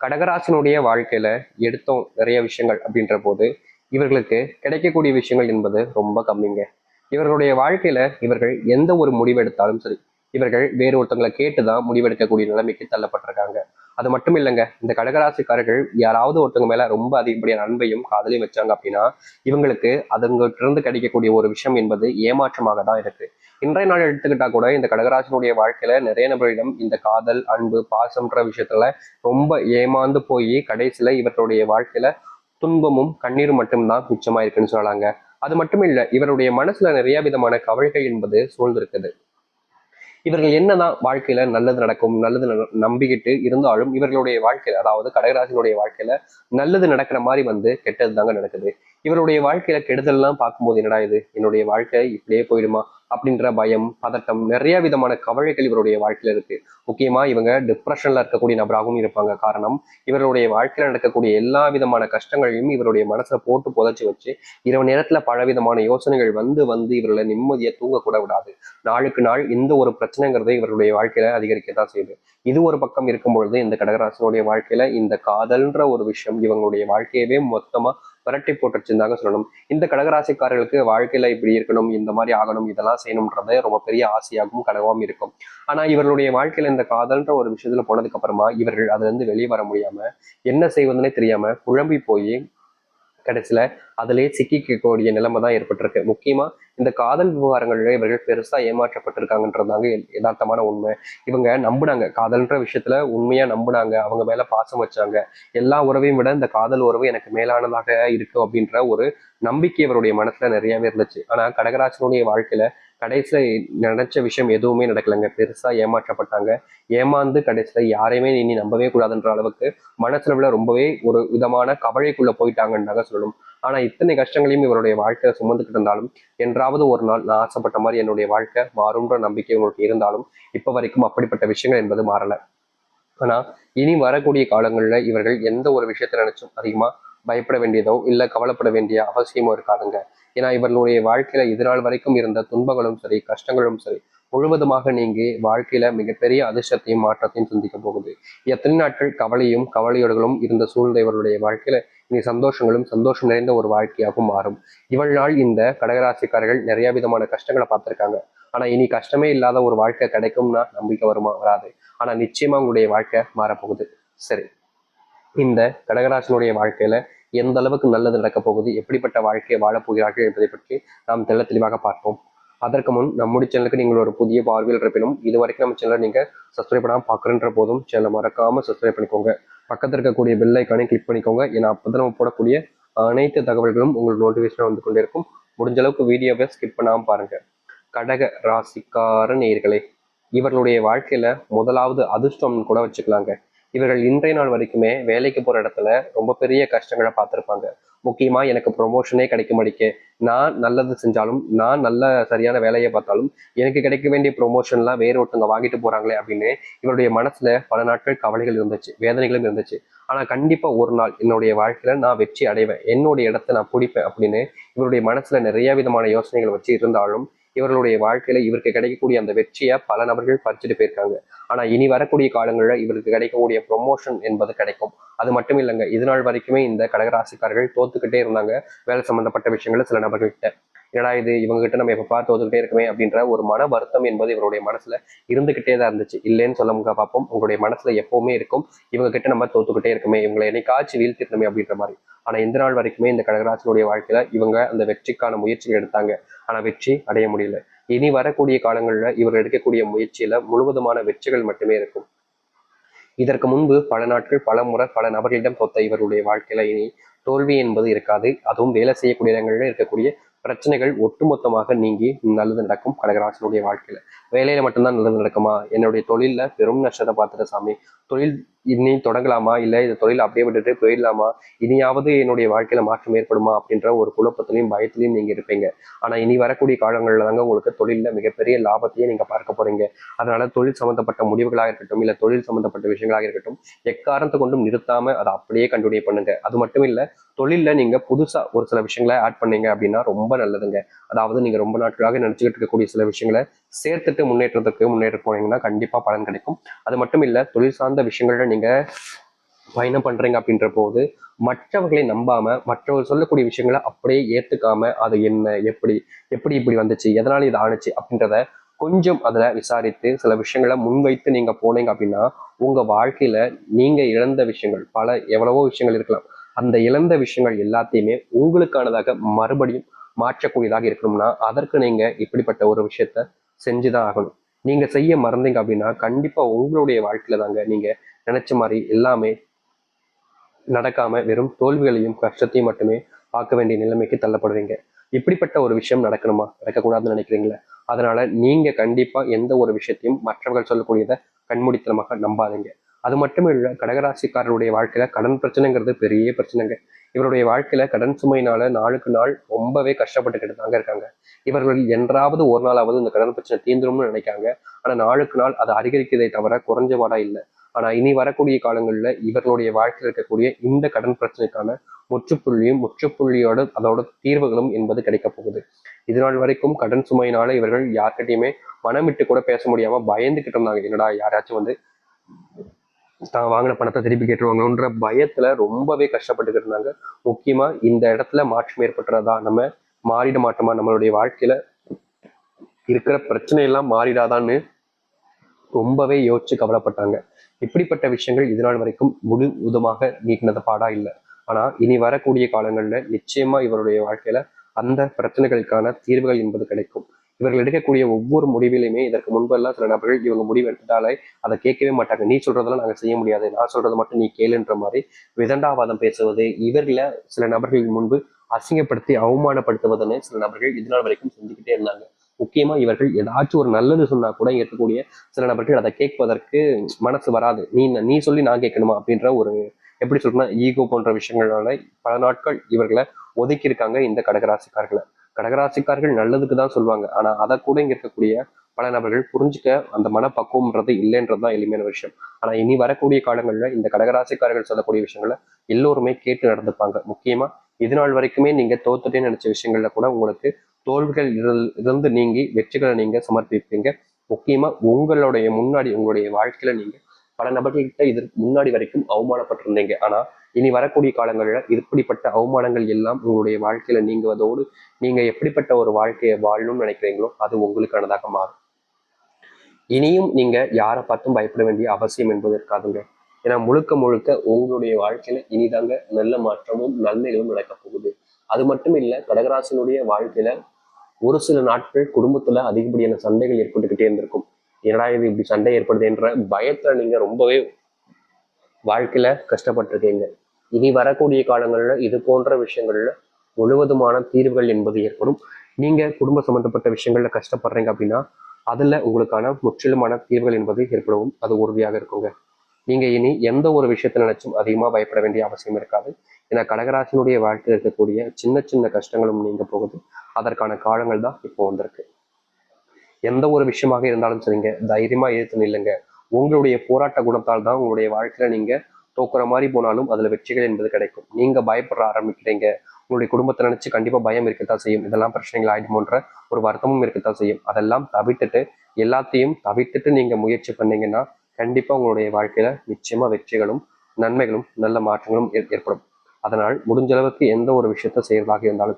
கடகராசனுடைய வாழ்க்கையில எடுத்தோம் நிறைய விஷயங்கள் அப்படின்ற போது இவர்களுக்கு கிடைக்கக்கூடிய விஷயங்கள் என்பது ரொம்ப கம்மிங்க. இவர்களுடைய வாழ்க்கையில இவர்கள் எந்த ஒரு முடிவெடுத்தாலும் சரி இவர்கள் வேறு ஒருத்தவங்களை கேட்டுதான் முடிவெடுக்கக்கூடிய நிலைமைக்கு தள்ளப்பட்டிருக்காங்க. அது மட்டும் இல்லைங்க இந்த கடகராசிக்காரர்கள் யாராவது ஒருத்தவங்க மேல ரொம்ப அதிகப்படியான அன்பையும் காதலையும் வச்சாங்க அப்படின்னா இவங்களுக்கு அதுங்கிட்ட இருந்து கிடைக்கக்கூடிய ஒரு விஷயம் என்பது ஏமாற்றமாக தான் இருக்கு. இன்றைய நாள் எடுத்துக்கிட்டா கூட இந்த கடகராசினுடைய வாழ்க்கையில நிறைய நபரிடம் இந்த காதல் அன்பு பாசம்ன்ற விஷயத்துல ரொம்ப ஏமாந்து போய் கடைசியில இவர்களுடைய வாழ்க்கையில துன்பமும் கண்ணீரும் மட்டும்தான் மிச்சமா இருக்குன்னு சொல்லலாங்க. அது மட்டும் இல்ல இவருடைய மனசுல நிறைய விதமான கவலைகள் என்பது சூழ்ந்திருக்குது. இவர்கள் என்னதான் வாழ்க்கையில நல்லது நடக்கும் நல்லது நம்பிக்கிட்டு இருந்தாலும் இவர்களுடைய வாழ்க்கையில அதாவது கடகராசினுடைய வாழ்க்கையில நல்லது நடக்கிற மாதிரி வந்து கெட்டது தாங்க நடக்குது. இவருடைய வாழ்க்கையில கெடுதல்லாம் பார்க்கும்போது என்னடா இது? என்னுடைய வாழ்க்கை இப்படியே போயிடுமா? அப்படின்ற பயம் பதட்டம் நிறைய விதமான கவலைகள் இவருடைய வாழ்க்கையில இருக்கு. முக்கியமா இவங்க டிப்ரெஷன்ல இருக்கக்கூடிய நபராகவும் இருப்பாங்க. காரணம் இவருடைய வாழ்க்கையில நடக்கக்கூடிய எல்லா விதமான கஷ்டங்களையும் இவருடைய மனசுல போட்டு புதைச்சு வச்சு இரவு நேரத்துல பலவிதமான யோசனைகள் வந்து வந்து இவர்களை நிம்மதியை தூங்க கூட விடாது. நாளுக்கு நாள் இந்த ஒரு பிரச்சனைங்கிறது இவருடைய வாழ்க்கையில அதிகரிக்க தான் செய்யுது. இது ஒரு பக்கம் இருக்கும் பொழுது இந்த கடகராசனுடைய வாழ்க்கையில இந்த காதல்ன்ற ஒரு விஷயம் இவங்களுடைய வாழ்க்கையவே மொத்தமா விரட்டி போட்டுருச்சுன்னு தாங்க சொல்லணும். இந்த கடகராசிக்காரர்களுக்கு வாழ்க்கையில இப்படி இருக்கணும் இந்த மாதிரி ஆகணும் இதெல்லாம் செய்யணும்ன்றது ரொம்ப பெரிய ஆசையாகவும் கனவாகவும் இருக்கும். ஆனா இவர்களுடைய வாழ்க்கையில இந்த காதல்ன்ற ஒரு விஷயத்துல போனதுக்கு அப்புறமா இவர்கள் அதுல இருந்து வெளியே வர முடியாம என்ன செய்வதுன்னே தெரியாம குழம்பி போய் கடைசியில அதிலே சிக்கிக்கக்கூடிய நிலைமை தான் ஏற்பட்டிருக்கு. முக்கியமா இந்த காதல் விவகாரங்களில் இவர்கள் பெருசா ஏமாற்றப்பட்டிருக்காங்கன்றதாங்க யதார்த்தமான உண்மை. இவங்க நம்புனாங்க. காதல்ன்ற விஷயத்துல உண்மையா நம்புனாங்க. அவங்க மேல பாசம் வச்சாங்க. எல்லா உறவையும் விட இந்த காதல் உறவு எனக்கு மேலானதாக இருக்கும் அப்படின்ற ஒரு நம்பிக்கை இவருடைய மனசுல நிறையவே இருந்துச்சு. ஆனா கடகராஜனுடைய வாழ்க்கையில கடைசியில நினைச்ச விஷயம் எதுவுமே நடக்கலைங்க. பெருசா ஏமாற்றப்பட்டாங்க. ஏமாந்து கடைசியில யாரையுமே இனி நம்பவே கூடாதுன்ற அளவுக்கு மனசுல ரொம்பவே ஒரு விதமான கவலைக்குள்ள போயிட்டாங்கன்னு சொல்லணும். ஆனா இத்தனை கஷ்டங்களையும் இவருடைய வாழ்க்கையில சுமந்துக்கிட்டு இருந்தாலும் என்றாவது ஒரு நாள் நான் ஆசைப்பட்ட மாதிரி என்னுடைய வாழ்க்கை மாறும்ன்ற நம்பிக்கை உங்களுக்கு இருந்தாலும் இப்ப வரைக்கும் அப்படிப்பட்ட விஷயங்கள் என்பது மாறல. ஆனா இனி வரக்கூடிய காலங்கள்ல இவர்கள் எந்த ஒரு விஷயத்தை நினைச்சும் அதிகமா பயப்பட வேண்டியதோ இல்ல கவலைப்பட வேண்டிய அவசியமோ இருக்காதுங்க. ஏன்னா இவர்களுடைய வாழ்க்கையில இதனால் வரைக்கும் இருந்த துன்பங்களும் சரி கஷ்டங்களும் சரி முழுவதுமாக நீங்கி வாழ்க்கையில மிகப்பெரிய அதிர்ஷ்டத்தையும் மாற்றத்தையும் சந்திக்க போகுது. எத்தனை நாட்கள் கவலையும் கவலையோடுகளும் இருந்த சூழ்ந்த இவருடைய வாழ்க்கையில இனி சந்தோஷங்களும் சந்தோஷம் நிறைந்த ஒரு வாழ்க்கையாகவும் மாறும். இவள் நாள் இந்த கடகராசிக்காரர்கள் நிறைய விதமான கஷ்டங்களை பார்த்திருக்காங்க. ஆனா இனி கஷ்டமே இல்லாத ஒரு வாழ்க்கை கிடைக்கும்னா நம்பிக்கை வருமா? வராது. ஆனா நிச்சயமா உங்களுடைய வாழ்க்கை மாறப்போகுது. சரி. இந்த கடகராசனுடைய வாழ்க்கையில எந்த அளவுக்கு நல்லது நடக்கப் போகுது எப்படிப்பட்ட வாழ்க்கையை வாழப் போகிறார்கள் என்பதை பற்றி நாம் தெள்ள தெளிவாக பார்ப்போம். அதற்கு முன் நம்முடைய சேனலுக்கு நீங்கள் ஒரு புதிய பார்வையில் இருப்பினும் இது வரைக்கும் நம்ம சேனலை நீங்கள் சப்ஸ்கிரைப் பண்ணாமல் பார்க்குறன்ற போதும் சேனலை மறக்காமல் சப்ஸ்கிரைப் பண்ணிக்கோங்க. பக்கத்தில் இருக்கக்கூடிய பெல் ஐக்கானை கிளிக் பண்ணிக்கோங்க. ஏன்னா அப்பதான் நம்ம போடக்கூடிய அனைத்து தகவல்களும் உங்களுக்கு நோட்டிஃபிகேஷன் வந்து கொண்டே இருக்கும் முடிஞ்ச அளவுக்கு வீடியோவை ஸ்கிப் பண்ணாமல் பாருங்கள் கடக ராசிக்கார நேர்களே இவர்களுடைய வாழ்க்கையில் முதலாவது அதிர்ஷ்டம்னு கூட வச்சுக்கலாங்க. இவர்கள் இன்றைய நாள் வரைக்குமே வேலைக்கு போகிற இடத்துல ரொம்ப பெரிய கஷ்டங்களை பார்த்துருப்பாங்க. முக்கியமாக எனக்கு ப்ரொமோஷனே கிடைக்க மாட்டேங்க நான் நல்லது செஞ்சாலும் நான் நல்ல சரியான வேலையை பார்த்தாலும் எனக்கு கிடைக்க வேண்டிய ப்ரொமோஷன்லாம் வேறு ஒருத்தவங்க வாங்கிட்டு போகிறாங்களே அப்படின்னு இவருடைய மனசில் பல நாட்கள் கவலைகள் இருந்துச்சு வேதனைகளும் இருந்துச்சு. ஆனால் கண்டிப்பாக ஒரு நாள் என்னுடைய வாழ்க்கையில் நான் வெற்றி அடைவேன். என்னுடைய இடத்த நான் பிடிப்பேன் அப்படின்னு இவருடைய மனசில் நிறைய விதமான யோசனைகள் வச்சு இருந்தாலும் இவர்களுடைய வாழ்க்கையில இவருக்கு கிடைக்கக்கூடிய அந்த வெற்றியை பல நபர்கள் பறிச்சுட்டு போயிருக்காங்க. ஆனா இனி வரக்கூடிய காலங்களில் இவருக்கு கிடைக்கக்கூடிய ப்ரொமோஷன் என்பது கிடைக்கும். அது மட்டும் இல்லைங்க இது நாள் வரைக்குமே இந்த கடகராசிக்காரர்கள் தோத்துக்கிட்டே இருந்தாங்க. வேலை சம்பந்தப்பட்ட விஷயங்களை சில நபர்கள்கிட்ட ஏன்னா இது? இவங்க கிட்ட நம்ம எப்ப பார்த்து தோத்துக்கிட்டே இருக்கமே அப்படின்ற ஒரு மன வருத்தம் என்பது இவருடைய மனசுல இருந்துகிட்டே தான் இருந்துச்சு. இல்லைன்னு சொல்ல முடியாது பார்ப்போம். உங்களுடைய மனசுல எப்பவுமே இருக்கும். இவங்க கிட்ட நம்ம தோத்துக்கிட்டே இருக்குமே. இவங்களை என்னைக்காச்சும் வீழ்த்திடணுமே அப்படின்ற மாதிரி. ஆனா இந்த நாள் வரைக்குமே இந்த கடகராசனுடைய வாழ்க்கையில இவங்க அந்த வெற்றிக்கான முயற்சிகள் எடுத்தாங்க. ஆனா வெற்றி அடைய முடியல. இனி வரக்கூடிய காலங்களில் இவர் எடுக்கக்கூடிய முயற்சியில முழுவதுமான வெற்றிகள் மட்டுமே இருக்கும். இதற்கு முன்பு பல நாட்கள் பல முறை பல நபர்களிடம் தொத்த இவருடைய வாழ்க்கையில இனி தோல்வி என்பது இருக்காது. அதுவும் வேலை செய்யக்கூடிய இடங்களில் இருக்கக்கூடிய பிரச்சனைகள் ஒட்டுமொத்தமாக நீங்கி நல்லது நடக்கும். கடகராசனுடைய வாழ்க்கையில வேலையில மட்டும்தான் நல்லது நடக்குமா? என்னுடைய தொழில்ல பெரும் நஷ்டத்தை பார்த்துட்ட சாமி. தொழில் இனி தொடங்கலாமா? இல்லை இந்த தொழில் அப்படியே விட்டுட்டு போயிடலாமா? இனியாவது என்னுடைய வாழ்க்கையில மாற்றம் ஏற்படுமா? அப்படின்ற ஒரு குழப்பத்திலையும் பயத்திலையும் நீங்க இருப்பீங்க. ஆனா இனி வரக்கூடிய காலங்கள்ல தாங்க உங்களுக்கு தொழில்ல மிகப்பெரிய லாபத்தையே நீங்க பார்க்க போறீங்க. அதனால தொழில் சம்பந்தப்பட்ட முடிவுகளாக இருக்கட்டும் இல்ல தொழில் சம்பந்தப்பட்ட விஷயங்களாக இருக்கட்டும் எக்காரணத்தை கொண்டும் நிறுத்தாம அதை அப்படியே கண்டினியூ பண்ணுங்க. அது மட்டும் இல்ல தொழில நீங்க புதுசா ஒரு சில விஷயங்களை ஆட் பண்ணீங்க அப்படின்னா ரொம்ப நல்லதுங்க. அதாவது நீங்கள் ரொம்ப நாட்களாக நினச்சிக்கிட்டு இருக்கக்கூடிய சில விஷயங்களை சேர்த்துட்டு முன்னேற்றத்துக்கு முன்னேற்ற போனீங்கன்னா கண்டிப்பா பலன் கிடைக்கும். அது மட்டும் இல்ல தொழில் சார்ந்த விஷயங்களில் நீங்க பயணம் பண்றீங்க அப்படின்ற போது மற்றவர்களை நம்பாம மற்றவர்கள் சொல்லக்கூடிய விஷயங்களை அப்படியே ஏத்துக்காம அது என்ன எப்படி எப்படி இப்படி வந்துச்சு எதனால இது ஆணுச்சு அப்படின்றத கொஞ்சம் அதுல விசாரித்து சில விஷயங்களை முன்வைத்து நீங்க போனீங்க அப்படின்னா உங்க வாழ்க்கையில நீங்க இழந்த விஷயங்கள் பல எவ்வளவோ விஷயங்கள் இருக்கலாம். அந்த இழந்த விஷயங்கள் எல்லாத்தையுமே உங்களுக்கானதாக மறுபடியும் மாற்றக்கூடியதாக இருக்கணும்னா அதற்கு நீங்க இப்படிப்பட்ட ஒரு விஷயத்த செஞ்சுதான் ஆகணும். நீங்க செய்ய மறந்தீங்க அப்படின்னா கண்டிப்பா உங்களுடைய வாழ்க்கையில தாங்க நீங்க நினைச்ச மாதிரி எல்லாமே நடக்காம வெறும் தோல்விகளையும் கஷ்டத்தையும் மட்டுமே பார்க்க வேண்டிய நிலைமைக்கு தள்ளப்படுவீங்க. இப்படிப்பட்ட ஒரு விஷயம் நடக்கணுமா? நடக்கக்கூடாதுன்னு நினைக்கிறீங்களா? அதனால நீங்க கண்டிப்பா எந்த ஒரு விஷயத்தையும் மற்றவர்கள் சொல்லக்கூடியதை கண்மூடித்தனமாக நம்பாதீங்க. அது மட்டும் இல்லை கடகராசிக்காரருடைய வாழ்க்கையில கடன் பிரச்சனைங்கிறது பெரிய பிரச்சனைங்க. இவருடைய வாழ்க்கையில கடன் சுமையினால நாளுக்கு நாள் ரொம்பவே கஷ்டப்பட்டுக்கிட்டு தாங்க இருக்காங்க. இவர்கள் என்றாவது ஒரு நாளாவது இந்த கடன் பிரச்சனை தீந்துரும்னு நினைக்காங்க ஆனா நாளுக்கு நாள் அதை அதிகரிக்கிறதை தவிர குறைஞ்சபாடா இல்லை. ஆனா இனி வரக்கூடிய காலங்கள்ல இவர்களுடைய வாழ்க்கையில் இருக்கக்கூடிய இந்த கடன் பிரச்சனைக்கான முற்றுப்புள்ளியும் முற்றுப்புள்ளியோட அதோட தீர்வுகளும் என்பது கிடைக்க போகுது. இது நாள் வரைக்கும் கடன் சுமையினால இவர்கள் யார்கிட்டயுமே மனமிட்டு கூட பேச முடியாம பயந்துகிட்டு இருந்தாங்க. என்னடா யாராச்சும் வந்து தான் வாங்கின பணத்தை திருப்பி கேட்டுருவாங்கன்ற பயத்துல ரொம்பவே கஷ்டப்பட்டுக்கிட்டு இருந்தாங்க. முக்கியமா இந்த இடத்துல மாற்றம் ஏற்பட்டுறதா? நம்ம மாறிட மாட்டோமா? நம்மளுடைய வாழ்க்கையில இருக்கிற பிரச்சனை எல்லாம் மாறிடாதான்னு ரொம்பவே யோசிச்சு கவலைப்பட்டாங்க. இப்படிப்பட்ட விஷயங்கள் இதனால் வரைக்கும் முழு உதமாக நீட்டினது பாடா இல்லை. ஆனா இனி வரக்கூடிய காலங்கள்ல நிச்சயமா இவருடைய வாழ்க்கையில அந்த பிரச்சனைகளுக்கான தீர்வுகள் என்பது கிடைக்கும். இவர்கள் எடுக்கக்கூடிய ஒவ்வொரு முடிவிலையுமே இதற்கு முன்பெல்லாம் சில நபர்கள் இவங்க முடிவு எடுத்துட்டாலே அதை கேட்கவே மாட்டாங்க. நீ சொல்றதெல்லாம் நாங்கள் செய்ய முடியாது. நான் சொல்றதை மட்டும் நீ கேளுன்ற மாதிரி விதண்டாவாதம் பேசுவது இவர்கள சில நபர்கள் முன்பு அசிங்கப்படுத்தி அவமானப்படுத்துவதுன்னு சில நபர்கள் இதனால் வரைக்கும் செஞ்சுக்கிட்டே இருந்தாங்க. முக்கியமா இவர்கள் ஏதாச்சும் ஒரு நல்லது சொன்னா கூட இருக்கக்கூடிய சில நபர்கள் அதை கேட்பதற்கு மனசு வராது. நீ நீ சொல்லி நான் கேட்கணுமா அப்படின்ற ஒரு எப்படி சொல்றேன்னா ஈகோ போன்ற விஷயங்களால பல நாட்கள் இவர்களை ஒதுக்கி இருக்காங்க இந்த கடகராசிக்காரர்களை. கடகராசிக்காரர்கள் நல்லதுக்கு தான் சொல்லுவாங்க. ஆனா அதை கூட இங்கே இருக்கக்கூடிய பல நபர்கள் புரிஞ்சுக்க அந்த மனப்பக்குவம்ன்றது இல்லைன்றது தான் எளிமையான விஷயம். ஆனால் இனி வரக்கூடிய காலங்களில் இந்த கடகராசிக்காரர்கள் சொல்லக்கூடிய விஷயங்களை எல்லோருமே கேட்டு நடந்துப்பாங்க. முக்கியமா இது நாள் வரைக்குமே நீங்க தோத்துட்டேன்னு நினைச்ச விஷயங்கள்ல கூட உங்களுக்கு தோல்விகள் இருந்து நீங்கி வெற்றிகளை நீங்க சமர்ப்பிப்பீங்க. முக்கியமா உங்களுடைய முன்னாடி உங்களுடைய வாழ்க்கையில நீங்க பல நபர்கள்கிட்ட இதற்கு முன்னாடி வரைக்கும் அவமானப்பட்டிருந்தீங்க. ஆனா இனி வரக்கூடிய காலங்கள்ல இப்படிப்பட்ட அவமானங்கள் எல்லாம் உங்களுடைய வாழ்க்கையில நீங்குவதோடு நீங்க எப்படிப்பட்ட ஒரு வாழ்க்கையை வாழணும்னு நினைக்கிறீங்களோ அது உங்களுக்கானதாக மாறும். இனியும் நீங்க யாரை பார்த்தும் பயப்பட வேண்டிய அவசியம் என்பது இருக்காதுங்க. ஏன்னா முழுக்க முழுக்க உங்களுடைய வாழ்க்கையில இனிதாங்க நல்ல மாற்றமும் நன்மைகளும் நடக்க போகுது. அது மட்டும் இல்ல கடகராசனுடைய வாழ்க்கையில ஒரு சில நாட்கள் குடும்பத்துல அதிகப்படியான சண்டைகள் ஏற்பட்டுக்கிட்டே இருந்திருக்கும். என்னடா இது இப்படி சண்டை ஏற்படுதுன்ற பயத்துல நீங்க ரொம்பவே வாழ்க்கையில கஷ்டப்பட்டிருக்கீங்க. இனி வரக்கூடிய காலங்களில் இது போன்ற விஷயங்கள்ல முழுவதுமான தீர்வுகள் என்பது ஏற்படும். நீங்க குடும்ப சம்பந்தப்பட்ட விஷயங்கள்ல கஷ்டப்படுறீங்க அப்படின்னா அதுல உங்களுக்கான முற்றிலுமான தீர்வுகள் என்பது ஏற்படவும் அது உறுதியாக இருக்குங்க. நீங்க இனி எந்த ஒரு விஷயத்தை நினைச்சும் அதிகமா பயப்பட வேண்டிய அவசியம் இருக்காது. ஏன்னா கடகராசினுடைய வாழ்க்கையில் இருக்கக்கூடிய சின்ன சின்ன கஷ்டங்களும் நீங்க போகுது. அதற்கான காலங்கள் தான் இப்போ வந்திருக்கு. எந்த ஒரு விஷயமாக இருந்தாலும் சரிங்க. தைரியமா எதிர்த்து நில்லுங்க. உங்களுடைய போராட்ட குணத்தால் தான் உங்களுடைய வாழ்க்கையில நீங்க தோக்குற மாதிரி போனாலும் அதுல வெற்றிகள் என்பது கிடைக்கும். நீங்க பயப்பட ஆரம்பிக்கிறீங்க. உங்களுடைய குடும்பத்தை நினைச்சு கண்டிப்பா பயம் இருக்கத்தான் செய்யும். இதெல்லாம் பிரச்சனைகள் ஆயிடுமோன்ற ஒரு வருத்தமும் இருக்கத்தான் செய்யும். அதெல்லாம் தவிர்த்துட்டு எல்லாத்தையும் தவிர்த்துட்டு நீங்க முயற்சி பண்ணீங்கன்னா கண்டிப்பா உங்களுடைய வாழ்க்கையில நிச்சயமா வெற்றிகளும் நன்மைகளும் நல்ல மாற்றங்களும் ஏற்படும். அதனால் முடிஞ்ச அளவுக்கு எந்த ஒரு விஷயத்த செய்யறதாக இருந்தாலும்